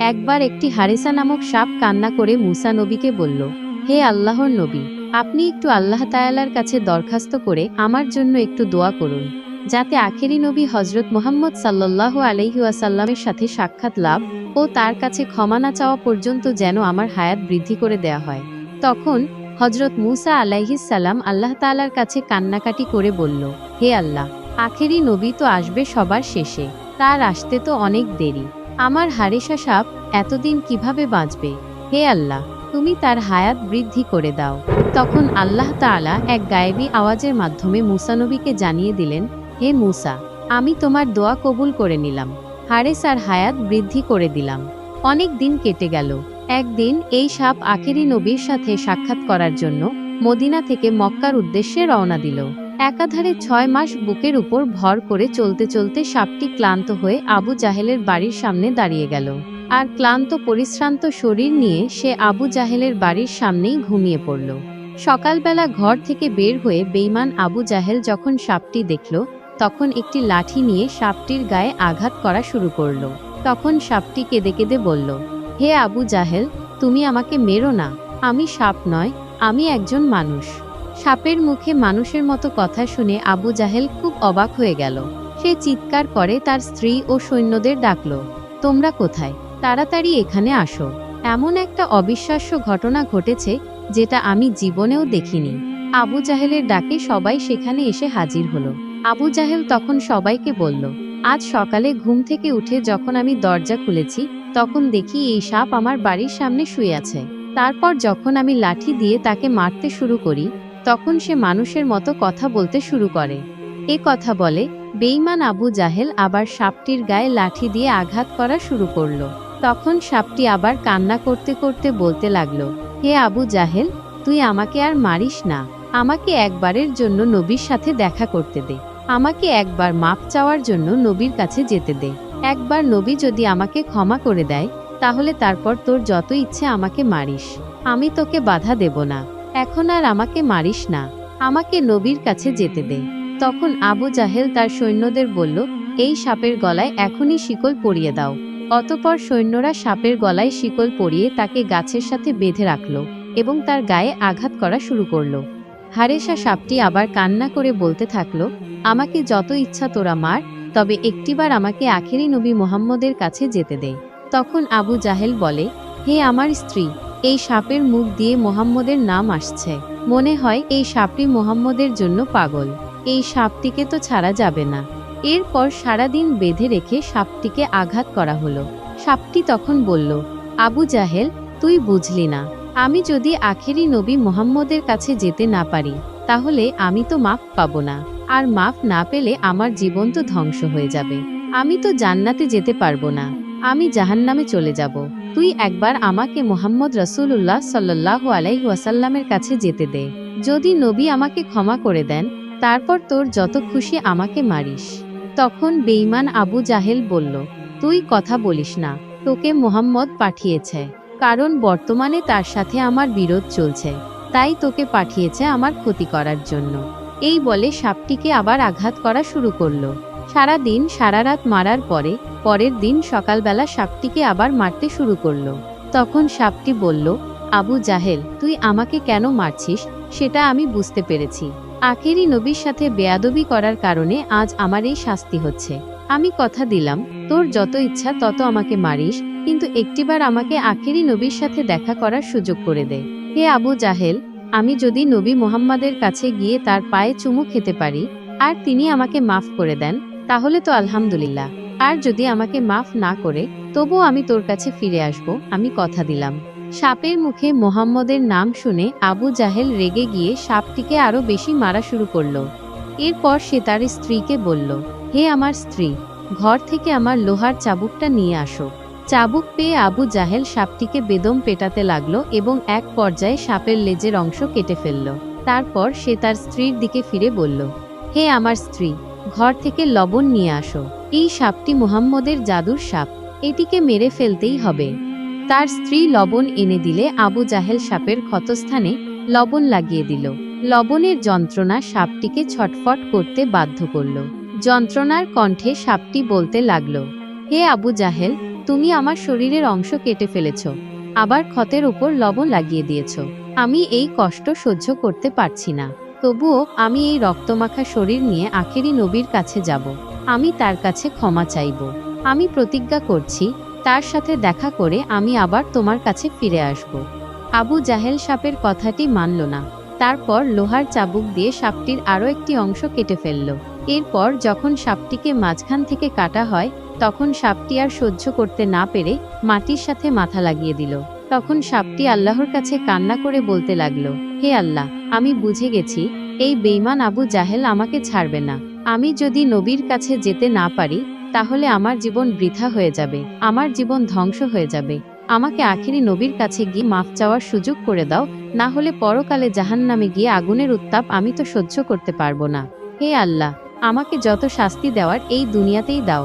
একবার একটি হারেসা নামক সাপ কান্না করে মুসা নবীকে বলল, হে আল্লাহর নবী, আপনি একটু আল্লাহ তায়ালার কাছে দরখাস্ত করে আমার জন্য একটু দোয়া করুন, যাতে আখেরি নবী হজরত মোহাম্মদ সাল্লাহ আলহিউসাল্লামের সাথে সাক্ষাৎ লাভ ও তার কাছে ক্ষমা না চাওয়া পর্যন্ত যেন আমার হায়াত বৃদ্ধি করে দেয়া হয়। তখন হজরত মুসা আলাইহিসাল্লাম আল্লাহ তালার কাছে কান্নাকাটি করে বলল, হে আল্লাহ, আখেরি নবী তো আসবে সবার শেষে, তার আসতে তো অনেক দেরি। আমার হারেসা সাপ এতদিন কীভাবে বাঁচবে? হে আল্লাহ, তুমি তার হায়াত বৃদ্ধি করে দাও। তখন আল্লাহ তাআলা এক গায়েবী আওয়াজের মাধ্যমে মুসা নবীকে জানিয়ে দিলেন, হে মুসা, আমি তোমার দোয়া কবুল করে নিলাম হারেস আর হায়াত বৃদ্ধি করে দিলাম। অনেক দিন কেটে গেল। একদিন এই সাপ আখেরি নবীর সাথে সাক্ষাৎ করার জন্য মদিনা থেকে মক্কার উদ্দেশ্যে রওনা দিল। একাধারে ছয় মাস বুকের উপর ভর করে চলতে চলতে সাপটি ক্লান্ত হয়ে আবু জাহেলের বাড়ির সামনে দাঁড়িয়ে গেল। আর ক্লান্ত, পরিশ্রান্ত শরীর নিয়ে সে আবু জাহেলের বাড়ির সামনেই ঘুমিয়ে পড়ল। সকালবেলা ঘর থেকে বের হয়ে বেইমান আবু জাহেল যখন সাপটি দেখল, তখন একটি লাঠি নিয়ে সাপটির গায়ে আঘাত করা শুরু করল। তখন সাপটি কেঁদে কেঁদে বলল, হে আবু জাহেল, তুমি আমাকে মেরো না। আমি সাপ নয়, আমি একজন মানুষ। সাপের মুখে মানুষের মতো কথা শুনে আবু জাহেল খুব অবাক হয়ে গেল। সে চিৎকার করে তার স্ত্রী ও সৈন্যদের ডাকল, তোমরা কোথায়? তাড়াতাড়ি এখানে আসো। এমন একটা অবিশ্বাস্য ঘটনা ঘটেছে, যেটা আমি জীবনেও দেখিনি। আবু জাহেলের ডাকে সবাই সেখানে এসে হাজির হলো। আবু জাহেল তখন সবাইকে বলল, আজ সকালে ঘুম থেকে উঠে যখন আমি দরজা খুলেছি, তখন দেখি এই সাপ আমার বাড়ির সামনে শুয়ে আছে। তারপর যখন আমি লাঠি দিয়ে তাকে মারতে শুরু করি তখন সে মানুষের মতো কথা বলতে শুরু করে। এ কথা বলে বেইমান আবু জাহেল আবার সাপটির গায়ে লাঠি দিয়ে আঘাত করা শুরু করল। তখন সাপটি আবার কান্না করতে করতে বলতে লাগল, হে আবু জাহেল, তুই আমাকে আর মারিস না। আমাকে একবারের জন্য নবীর সাথে দেখা করতে দে। আমাকে একবার মাপ চাওয়ার জন্য নবীর কাছে যেতে দে। একবার নবী যদি আমাকে ক্ষমা করে দেয়, তাহলে তারপর তোর যত ইচ্ছে আমাকে মারিস। আমি তোকে বাধা দেব না। এখন আর আমাকে মারিস না। আমাকে নবীর কাছে যেতে দে। তখন আবু জাহেল তার সৈন্যদের বলল, এই সাপের গলায় এখনই শিকল পরিয়ে দাও। অতপর সৈন্যরা সাপের গলায় শিকল পরিয়ে তাকে গাছের সাথে বেঁধে রাখল এবং তার গায়ে আঘাত করা শুরু করল। হারেসা সাপটি আবার কান্না করে বলতে থাকল, আমাকে যত ইচ্ছা তোরা মার, তবে একটিবার আমাকে আখেরি নবী মোহাম্মদের কাছে যেতে দে। তখন আবু জাহেল বলে, হে আমার স্ত্রী এই সাপের মুখ দিয়ে মোহাম্মদের নাম আসছে। মনে হয় এই সাপটি মোহাম্মদের জন্য পাগল। এই সাপটিকে তো ছাড়া যাবে না। এরপর সারাদিন বেঁধে রেখে সাপটিকে আঘাত করা হলো। সাপটি তখন বলল, আবু জাহেল, তুই বুঝলি না। আমি যদি আখেরি নবী মোহাম্মদের কাছে যেতে না পারি, তাহলে আমি তো মাফ পাবো না। আর মাফ না পেলে আমার জীবন তো ধ্বংস হয়ে যাবে। আমি তো জান্নাতে যেতে পারব না। আমি জাহান্নামে চলে যাব। তুই একবার আমাকে মোহাম্মদ রসুল্লাহ সাল্লাহ আলাইহি ওয়াসাল্লামের কাছে যেতে দে। যদি নবী আমাকে ক্ষমা করে দেন, তারপর তোর যত খুশি আমাকে মারিস। তখন বেইমান আবু জাহেল বলল, তুই কথা বলিস না, তোকে মোহাম্মদ পাঠিয়েছে। কারণ বর্তমানে তার সাথে আমার বিরোধ চলছে, তাই তোকে পাঠিয়েছে আমার ক্ষতি করার জন্য। এই বলে সাপটিকে আবার আঘাত করা শুরু করল। সারা দিন সারা রাত মারার পরে, পরের দিন সকালবেলা সাপটিকে আবার মারতে শুরু করল। তখন সাপটি বলল, আবু জাহেল, তুই আমাকে কেন মারছিস? সেটা আমি বুঝতে পেরেছি। আখেরি নবীর সাথে বেয়াদবি করার কারণে আজ আমার এই শাস্তি হচ্ছে। আমি কথা দিলাম, তোর যত ইচ্ছা তত আমাকে মারিস, কিন্তু একটিবার আমাকে আখেরি নবীর সাথে দেখা করার সুযোগ করে দে। হে আবু জাহেল, আমি যদি নবী মোহাম্মদের কাছে গিয়ে তার পায়ে চুমু খেতে পারি, আর তিনি আমাকে মাফ করে দেন তাহলে তো আলহামদুলিল্লাহ। আর যদি আমাকে মাফ না করে, তবুও আমি তোর কাছে ফিরে আসব, আমি কথা দিলাম। সাপের মুখে মোহাম্মদের নাম শুনে আবু জাহেল রেগে গিয়ে সাপটিকে আরও বেশি মারা শুরু করল। এরপর সে তার স্ত্রীকে বলল, হে আমার স্ত্রী, ঘর থেকে আমার লোহার চাবুকটা নিয়ে আসো। চাবুক পেয়ে আবু জাহেল সাপটিকে বেদম পেটাতে লাগল এবং এক পর্যায়ে সাপের লেজের অংশ কেটে ফেলল। তারপর সে তার স্ত্রীর দিকে ফিরে বলল, হে আমার স্ত্রী ঘর থেকে লবণ নিয়ে আসো। এই সাপটি মুহাম্মদের জাদুর সাপ। এটিকে মেরে ফেলতেই হবে। তার স্ত্রী লবণ এনে দিলে আবু জাহেল সাপের ক্ষতস্থানে লবণ লাগিয়ে দিল। লবণের যন্ত্রণা সাপটিকে ছটফট করতে বাধ্য করল। যন্ত্রণার কণ্ঠে সাপটি বলতে লাগল, হে আবু জাহেল, তুমি আমার শরীরের অংশ কেটে ফেলেছ, আবার ক্ষতের উপর লবণ লাগিয়ে দিয়েছ। আমি এই কষ্ট সহ্য করতে পারছি না। তবুও আমি এই রক্তমাখা শরীর নিয়ে আখেরি নবীর কাছে যাব। আমি তার কাছে ক্ষমা চাইব। আমি প্রতিজ্ঞা করছি, তার সাথে দেখা করে আমি আবার তোমার কাছে ফিরে আসব। আবু জাহেল সাপের কথাটি মানল না। তারপর লোহার চাবুক দিয়ে সাপটির আরও একটি অংশ কেটে ফেলল। এরপর যখন সাপটিকে মাঝখান থেকে কাটা হয়, তখন সাপটি আর সহ্য করতে না পেরে মাটির সাথে মাথা লাগিয়ে দিল। তখন সাপটি আল্লাহর কাছে কান্না করে বলতে লাগল, হে আল্লাহ আমি বুঝে গেছি, এই বেইমান আবু জাহেল আমাকে ছাড়বে না। আমি যদি নবীর কাছে যেতে না পারি, তাহলে আমার জীবন বৃথা হয়ে যাবে, আমার জীবন ধ্বংস হয়ে যাবে। আমাকে আখেরি নবীর কাছে গিয়ে মাফ চাওয়ার সুযোগ করে দাও, না হলে পরকালে জাহান্নামে গিয়ে আগুনের উত্তাপ আমি তো সহ্য করতে পারব না। হে আল্লাহ, আমাকে যত শাস্তি দেওয়ার এই দুনিয়াতেই দাও।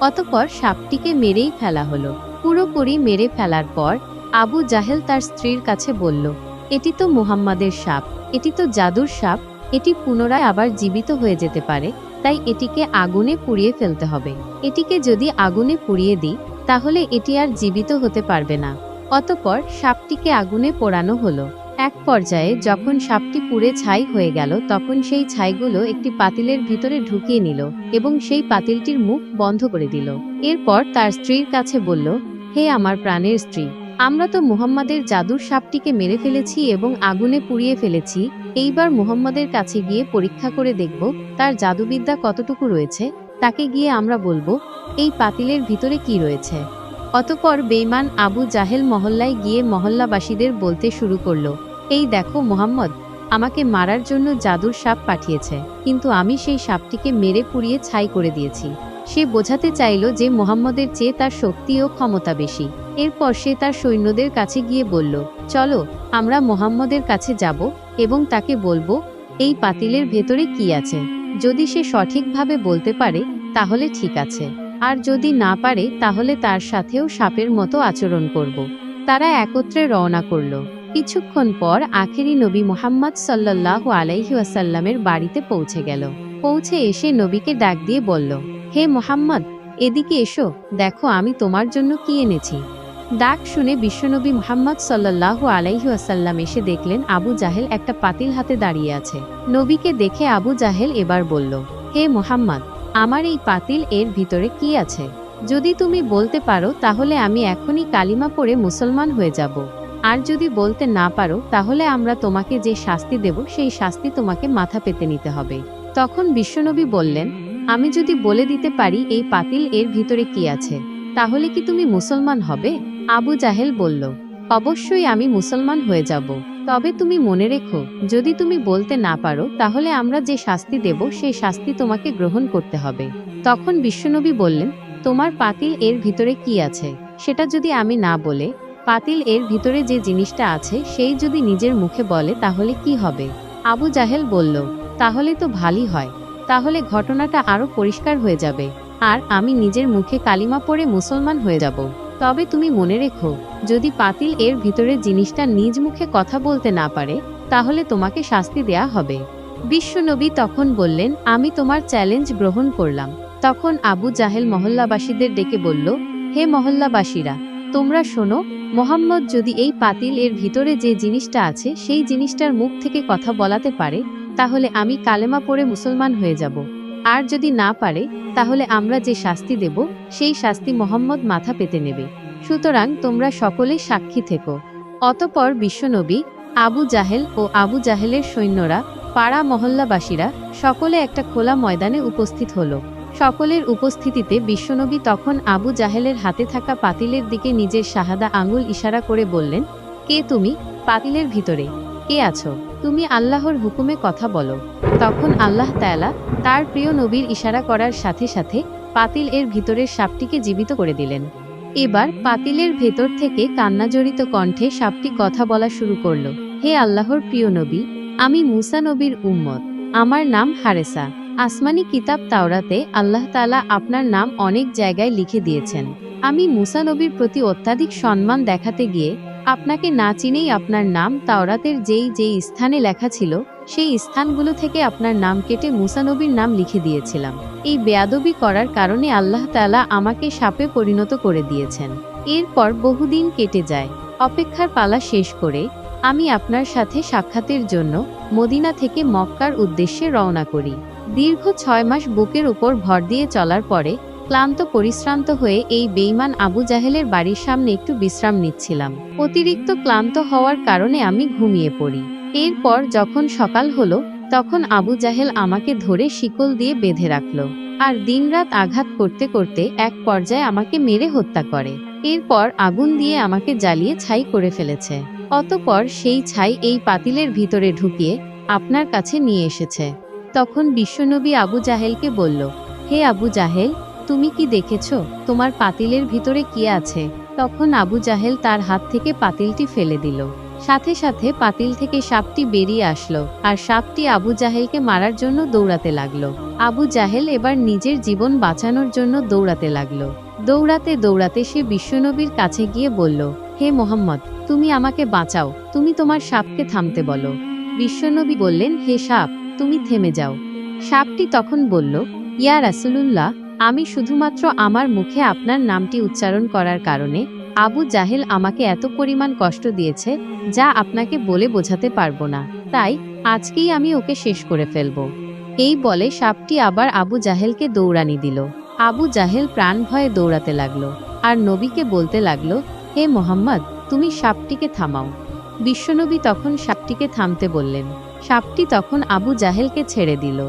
অতপর সাপটিকে মেরেই ফেলা হলো। পুরোপুরি মেরে ফেলার পর আবু জাহেল তার স্ত্রীর কাছে বলল এটি তো মুহাম্মাদের সাপ, এটি তো জাদুর সাপ, এটি পুনরায় আবার জীবিত হয়ে যেতে পারে, তাই এটিকে আগুনে পুড়িয়ে ফেলতে হবে। এটিকে যদি আগুনে পুড়িয়ে দিই, তাহলে এটি আর জীবিত হতে পারবে না। অতপর সাপটিকে আগুনে পোড়ানো হলো। এক পর্যায়ে যখন সাপটি পুড়ে ছাই হয়ে গেল, তখন সেই ছাইগুলো একটি পাতিলের ভিতরে ঢুকিয়ে নিল এবং সেই পাতিলটির মুখ বন্ধ করে দিল। এরপর তার স্ত্রীর কাছে বলল, হে আমার প্রাণের স্ত্রী আমরা তো মুহাম্মাদের জাদুর সাপটিকে মেরে ফেলেছি এবং আগুনে পুড়িয়ে ফেলেছি, এইবার মুহাম্মাদের কাছে গিয়ে পরীক্ষা করে দেখব তার জাদুবিদ্যা কতটুকু রয়েছে, তাকে গিয়ে আমরা বলব, এই পাতিলের ভিতরে কি রয়েছে? অতপর বেইমান আবু জাহেল মহল্লায় গিয়ে মহল্লাবাসীদের বলতে শুরু করল, এই দেখো মোহাম্মদ, আমাকে মারার জন্য জাদুর সাপ পাঠিয়েছে, কিন্তু আমি সেই সাপটিকে মেরে পুড়িয়ে ছাই করে দিয়েছি। সে বোঝাতে চাইল যে মোহাম্মদের চেয়ে তার শক্তি ও ক্ষমতা বেশি। এরপর সে তার সৈন্যদের কাছে গিয়ে বলল, চলো, আমরা মোহাম্মদের কাছে যাব এবং তাকে বলব, এই পাতিলের ভেতরে কি আছে? যদি সে সঠিকভাবে বলতে পারে, তাহলে ঠিক আছে। আর যদি না পারে, তাহলে তার সাথেও সাপের মতো আচরণ করব। তারা একত্রে রওনা করল। কিছুক্ষণ পর আখেরি নবী মোহাম্মদ সাল্লাহ আলাইহি আসাল্লামের বাড়িতে পৌঁছে গেল। পৌঁছে এসে নবীকে ডাক দিয়ে বলল হে মোহাম্মদ, এদিকে এসো, দেখো আমি তোমার জন্য কি এনেছি। ডাক শুনে বিশ্বনবী মোহাম্মদ সাল্লাহ আলাইহি আসাল্লাম এসে দেখলেন আবু জাহেল একটা পাতিল হাতে দাঁড়িয়ে আছে। নবীকে দেখে আবু জাহেল এবার বলল, হে মোহাম্মদ, আমার এই পাতিল এর ভিতরে কি আছে? যদি তুমি বলতে পারো, তাহলে আমি এখনই কালিমা পড়ে মুসলমান হয়ে যাব। আর যদি বলতে না পারো, তাহলে আমরা তোমাকে যে শাস্তি দেব, সেই শাস্তি তোমাকে মাথা পেতে নিতে হবে। তখন বিশ্বনবী বললেন আমি যদি বলে দিতে পারি এই পাতিল এর ভিতরে কি আছে, তাহলে কি তুমি মুসলমান হবে? আবু জাহেল বলল, অবশ্যই আমি মুসলমান হয়ে যাব। তবে তুমি মনে রেখো, যদি তুমি বলতে না পারো, তাহলে আমরা যে শাস্তি দেব, সেই শাস্তি তোমাকে গ্রহণ করতে হবে। তখন বিশ্বনবী বললেন, তোমার পাতিল এর ভিতরে কি আছে? সেটা যদি আমি না বলে, পাতিল এর ভিতরে যে জিনিসটা আছে, সেই যদি নিজের মুখে বলে, তাহলে কি হবে? আবু জাহেল বলল, তাহলে তো ভালই হয়। তাহলে ঘটনাটা আরও পরিষ্কার হয়ে যাবে। আর আমি নিজের মুখে কালিমা পড়ে মুসলমান হয়ে যাব। তবে তুমি মনে রেখো, যদি পাতিল এর ভিতরে জিনিসটা নিজ মুখে কথা বলতে না পারে, তাহলে তোমাকে শাস্তি দেয়া হবে। বিশ্বনবী তখন বললেন, আমি তোমার চ্যালেঞ্জ গ্রহণ করলাম। তখন আবু জাহেল মহল্লাবাসীদের ডেকে বলল, হে মহল্লাবাসীরা, তোমরা শোনো, মোহাম্মদ যদি এই পাতিল এর ভিতরে যে জিনিসটা আছে, সেই জিনিসটার মুখ থেকে কথা বলাতে পারে তাহলে আমি কালেমা পড়ে মুসলমান হয়ে যাব। আর যদি না পারে, তাহলে আমরা যে শাস্তি দেব, সেই শাস্তি মোহাম্মদ মাথা পেতে নেবে। সুতরাং তোমরা সকলে সাক্ষী থেকো। অতপর বিশ্বনবী, আবু জাহেল ও আবু জাহেলের সৈন্যরা, পাড়া মহল্লাবাসীরা, সকলে একটা খোলা ময়দানে উপস্থিত হলো। সকলের উপস্থিতিতে বিশ্বনবী তখন আবু জাহেলের হাতে থাকা পাতিলের দিকে নিজের শাহাদা আঙুল ইশারা করে বললেন, কে তুমি? পাতিলের ভিতরে। কে আছো? তুমি আল্লাহর হুকুমে কথা বলো। তখন আল্লাহ তায়ালা তার প্রিয় নবীর ইশারা করার সাথে সাথে পাতিল এর ভিতরের সাপটিকে জীবিত করে দিলেন। এবার পাতিলের ভেতর থেকে কান্নাজড়িত কণ্ঠে সাপটি কথা বলা শুরু করল, হে আল্লাহর প্রিয় নবী, আমি মুসা নবীর উম্মত। আমার নাম হারেসা। আসমানি কিতাব তাওরাতে আল্লাহ তালা আপনার নাম অনেক জায়গায় লিখে দিয়েছেন। আমি মুসা নবীর প্রতি অত্যাধিক সম্মান দেখাতে গিয়ে আপনাকে না চিনেই আপনার নাম তাওরাতের যেই যেই স্থানে লেখা ছিল, সেই স্থানগুলো থেকে আপনার নাম কেটে মুসানবীর নাম লিখে দিয়েছিলাম। এই বেয়াদবি করার কারণে আল্লাহ তালা আমাকে সাপে পরিণত করে দিয়েছেন। এরপর বহুদিন কেটে যায়। অপেক্ষার পালা শেষ করে আমি আপনার সাথে সাক্ষাতের জন্য মদিনা থেকে মক্কার উদ্দেশ্যে রওনা করি। দীর্ঘ ছয় মাস বুকের উপর ভর দিয়ে চলার পরে ক্লান্ত, পরিশ্রান্ত হয়ে এই বেইমান আবু জাহেলের বাড়ির সামনে একটু বিশ্রাম নিচ্ছিলাম। অতিরিক্ত ক্লান্ত হওয়ার কারণে আমি ঘুমিয়ে পড়ি। এরপর যখন সকাল হলো, তখন আবু জাহেল আমাকে ধরে শিকল দিয়ে বেঁধে রাখল। আর দিনরাত আঘাত করতে করতে এক পর্যায়ে আমাকে মেরে হত্যা করে। এরপর আগুন দিয়ে আমাকে জ্বালিয়ে ছাই করে ফেলেছে। অতপর সেই ছাই এই পাতিলের ভিতরে ঢুকিয়ে আপনার কাছে নিয়ে এসেছে। তখন বিশ্বনবী আবু জাহেলকে বলল, হে আবু জাহেল তুমি কি দেখেছ? তোমার পাতিলের ভিতরে কি আছে? তখন আবু জাহেল তার হাত থেকে পাতিলটি ফেলে দিল। সাথে সাথে পাতিল থেকে সাপটি বেরিয়ে আসলো, আর সাপটি আবু জাহেলকে মারার জন্য দৌড়াতে লাগল। আবু জাহেল এবার নিজের জীবন বাঁচানোর জন্য দৌড়াতে লাগল। দৌড়াতে দৌড়াতে সে বিশ্বনবীর কাছে গিয়ে বলল, হে মোহাম্মদ, তুমি আমাকে বাঁচাও, তুমি তোমার সাপকে থামতে বলো। বিশ্বনবী বললেন, হে সাপ, তুমি থেমে যাও। সাপটি তখন বলল, ইয়া রাসুলুল্লাহ আমি শুধুমাত্র আমার মুখে আপনার নামটি উচ্চারণ করার কারণে, আবু জাহেল আমাকে এত পরিমাণ কষ্ট দিয়েছে, যা আপনাকে বলে বোঝাতে পারব না। তাই, আজকেই আমি ওকে শেষ করে ফেলব। এই বলে সাপটি আবার আবু জাহেলকে দৌড়ানি দিল। আবু জাহেল প্রাণ ভয়ে দৌড়াতে লাগল, আর নবীকে বলতে লাগল, হে মোহাম্মদ, তুমি সাপটিকে থামাও। বিশ্বনবী তখন সাপটিকে থামতে বললেন। সাপটি তখন আবু জাহেলকে ছেড়ে দিল।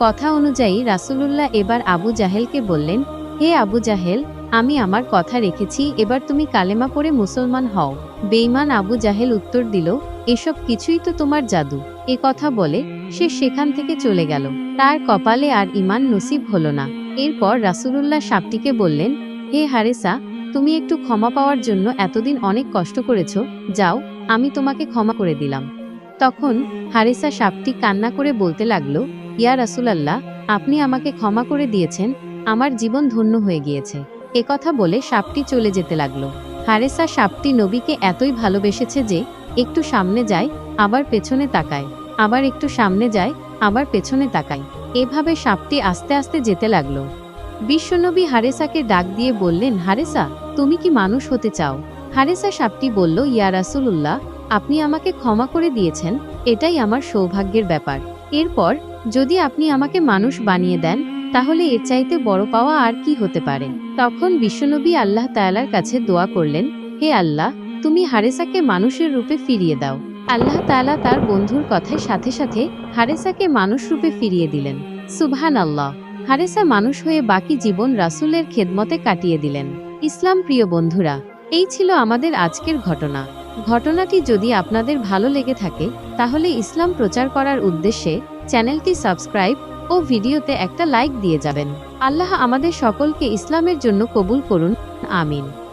কথা অনুযায়ী রাসূলুল্লাহ এবার আবু জাহেলকে বললেন, হে আবু জাহেল, আমি আমার কথা রেখেছি, এবার তুমি কালেমা পড়ে মুসলমান হও। বেইমান আবু জাহেল উত্তর দিল, এসব কিছুই তো তোমার জাদু। এ কথা বলে, সে সেখান থেকে চলে গেল। তার কপালে আর ইমান নসিব হলো না। এরপর রাসূলুল্লাহ সাপটিকে বললেন, হে হারেসা, তুমি একটু ক্ষমা পাওয়ার জন্য এতদিন অনেক কষ্ট করেছ, যাও, আমি তোমাকে ক্ষমা করে দিলাম। তখন হারেসা সাপটি কান্না করে বলতে লাগল ইয়া রাসুলাল্লাহ, আপনি আমাকে ক্ষমা করে দিয়েছেন, আমার জীবন ধন্য হয়ে গিয়েছে। একথা বলে সাপটি চলে যেতে লাগল। হারেসা সাপটি নবীকে এতই ভালোবেসেছে যে, একটু সামনে যায়, আবার পেছনে তাকায়। আবার একটু সামনে যায়, আবার পেছনে তাকায়। এভাবে সাপটি আস্তে আস্তে যেতে লাগল। বিশ্বনবী হারেসাকে ডাক দিয়ে বললেন, হারেসা, তুমি কি মানুষ হতে চাও? হারেসা সাপটি বলল, ইয়া রাসুলুল্লাহ, আপনি আমাকে ক্ষমা করে দিয়েছেন, এটাই আমার সৌভাগ্যের ব্যাপার। এরপর, যদি আপনি আমাকে মানুষ বানিয়ে দেন, তাহলে এর চাইতে বড় পাওয়া আর কি হতে পারে? তখন বিশ্বনবী আল্লাহ তায়ালার কাছে দোয়া করলেন, হে আল্লাহ, তুমি হারেসাকে মানুষের রূপে ফিরিয়ে দাও। আল্লাহ তাআলা তার বন্ধুর কথায় সাথে সাথে হারেসাকে মানুষ রূপে ফিরিয়ে দিলেন। সুবহান আল্লাহ হারেসা মানুষ হয়ে বাকি জীবন রাসূলের খেদমতে কাটিয়ে দিলেন। ইসলাম প্রিয় বন্ধুরা, এই ছিল আমাদের আজকের ঘটনা। ঘটনাটি যদি আপনাদের ভালো লেগে থাকে, তাহলে ইসলাম প্রচার করার উদ্দেশ্যে চ্যানেলটি সাবস্ক্রাইব ও ভিডিওতে একটা লাইক দিয়ে যাবেন। আল্লাহ আমাদের সকলকে ইসলামের জন্য কবুল করুন। আমিন।